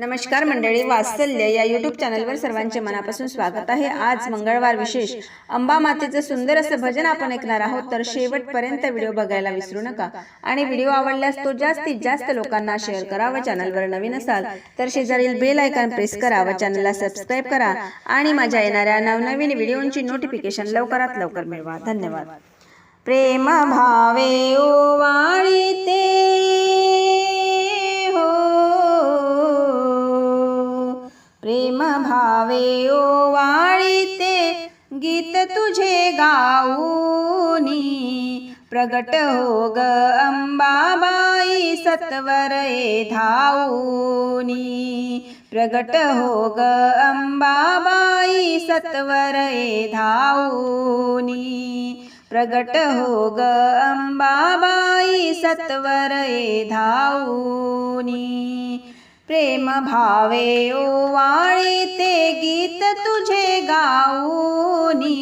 नमस्कार मंडळी वात्सल्य या यूट्यूब चॅनलवर सर्वांचे मनापासून स्वागत आहे. आज मंगळवार विशेष अंबा मातेचं सुंदर असं भजन आपण ऐकणार आहोत. तर शेवटपर्यंत व्हिडिओ बघायला विसरू नका. आणि व्हिडिओ आवडल्यास तो जास्तीत जास्त लोकांना शेअर करा व चॅनलवर नवीन असाल तर शेजारील बेल आयकॉन प्रेस करा व चॅनलला सबस्क्राईब करा. आणि माझ्या येणाऱ्या नवनवीन व्हिडिओंची नोटिफिकेशन लवकरात लवकर मिळवा. धन्यवाद. प्रेम भावे ओवा भावे ओवाळीते गीत तुझे गाऊनी. प्रगट हो ग अंबाबाई सत्वर ये धाऊनी. प्रगट हो ग अंबाबाई सत्वर ये धाऊनी. प्रगट हो ग अंबाबाई सत्वर धाऊनी. प्रेम भावे ओवाळी ते गीत तुझे गाऊनी.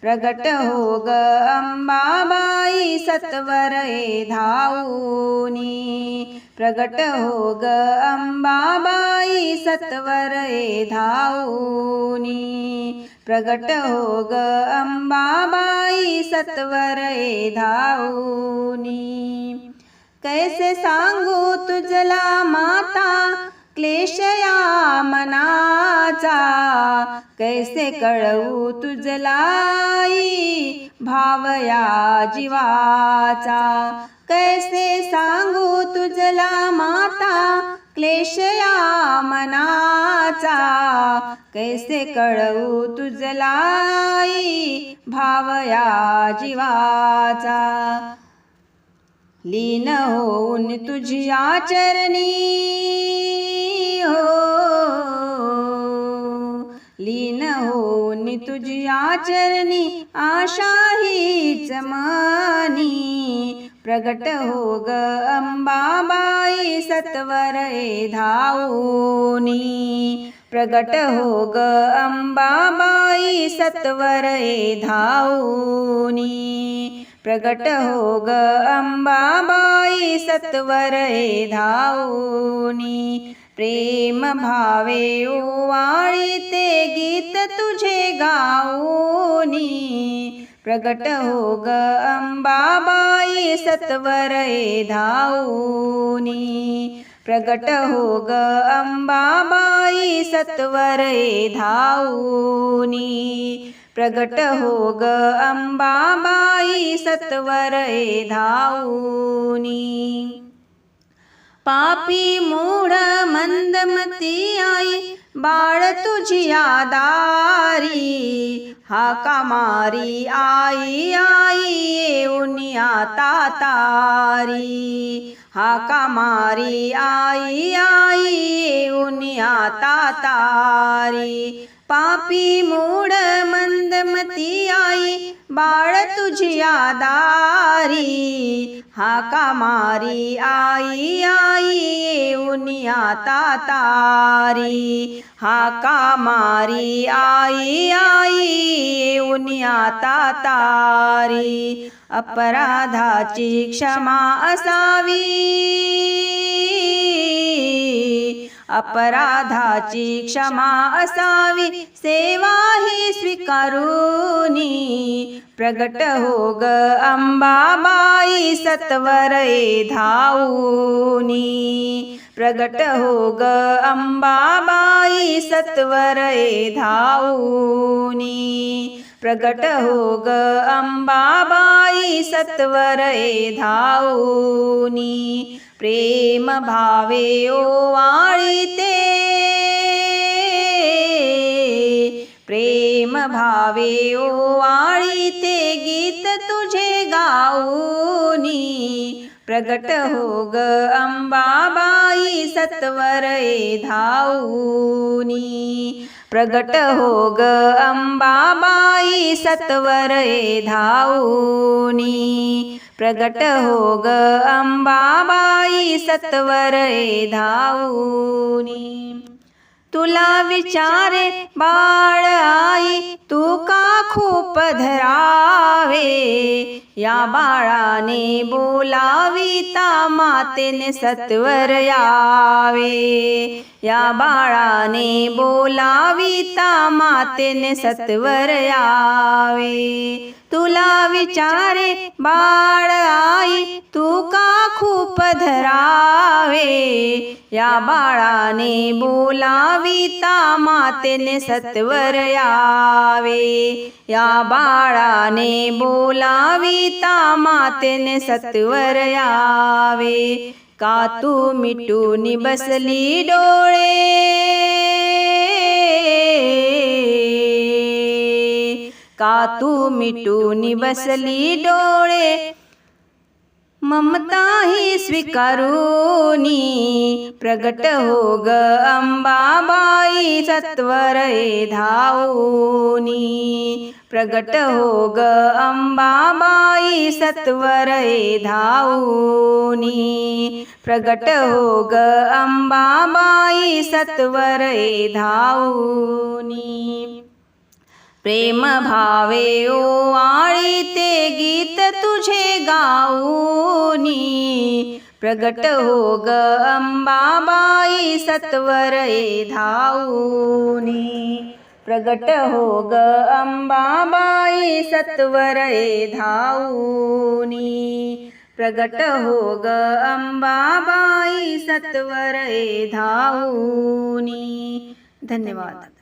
प्रगट हो ग अंबाबाई सत्वर ए धाऊनी. प्रगट हो ग अंबाबाई सत्वर ए धाऊनी. प्रगट हो ग अंबाबाई सत्वर ए धाऊनी. कैसे सांगू तुझला माता? क्लेश या मनाचा कैसे कळवू तुझलाई भाव या जीवाचा। कैसे सांगू तुझला माता? क्लेश या मनाचा कैसे कळवू तुझलाई भाव या जीवाचा। लीन होऊन तुझी आचरणी. हो. लीन होऊन तुझी आचरणी आशा हीच प्रगट हो ग अंबाबाई सत्वर धावनी. प्रगट हो ग अंबाबाई सत्वर धावनी. प्रगट हो ग अंबाबाई सत्वर धाऊनी प्रेम भावे ओवाळी ते गीत तुझे गाऊनी. प्रगट हो ग अंबाबाई सत्वर धाऊनी प्रगट हो ग अंबाबाई सत्वर धाऊनी प्रगट हो ग अंबाबाई सत्वर ये धाऊनी. पापी मूढ मंदमती आई बाळ तुझी आदारी हाका मारी आई आई येऊन आता तारी. हाका मारी आई आई येऊन आता तारी. पापी मूड मंदमती आई बाळ तुझी दारी हाका मारी आई आई येऊन आता तारी. हाका मारी आई आई येऊन आता तारी. अपराधाची क्षमा असावी. अपराधाची क्षमा असावी सेवा ही स्वीकारुनी. प्रगट हो ग अंबाबाई सत्वरे धाऊनी. प्रगट हो ग अंबाबाई सत्वरे धाऊनी. प्रगट हो ग अंबाबाई सत्वरे धाऊनी. प्रेम भावे ओवाळीते. प्रेम भावे ओवाळीते गीत तुझे गाऊनी. प्रगट हो ग अंबाबाई सत्वर धाऊनी. प्रगट हो ग अंबाबाई सत्वर धाऊनी. प्रगट हो ग अंबाबाई सत्वर धाऊनी. तुला विचारे बाळ आई तू का खूप धरावे. या बाळाने बोलाविता मातेने सत्वर यावे. या बाळाने बोलाविता मातेने सत्वर यावे. तुला विचारे बाळ आई तू का खूप धरावे? या बाळाने बोलाविता मातेने सत्वर यावे. या बाळाने बोलाविता मातेने सत्वर यावे. का तू मिटून बसली डोळे? का तू मिटून बसली डोळे? ममता ही स्वीकारूनी प्रगट हो ग अंबाबाई सत्वरे धावूनी प्रगट हो ग अंबाबाई सत्वरे धावूनी प्रगट हो ग अंबाबाई सत्वरे धावूनी प्रेम भावे ओ आळी ते गीत तुझे गाऊनी. प्रगट हो ग अंबाबाई सत्वरे धाऊनी. प्रगट हो ग अंबाबाई सत्वरे धाऊनी. प्रगट हो ग अंबाबाई सत्वरे धाऊनी. धन्यवाद.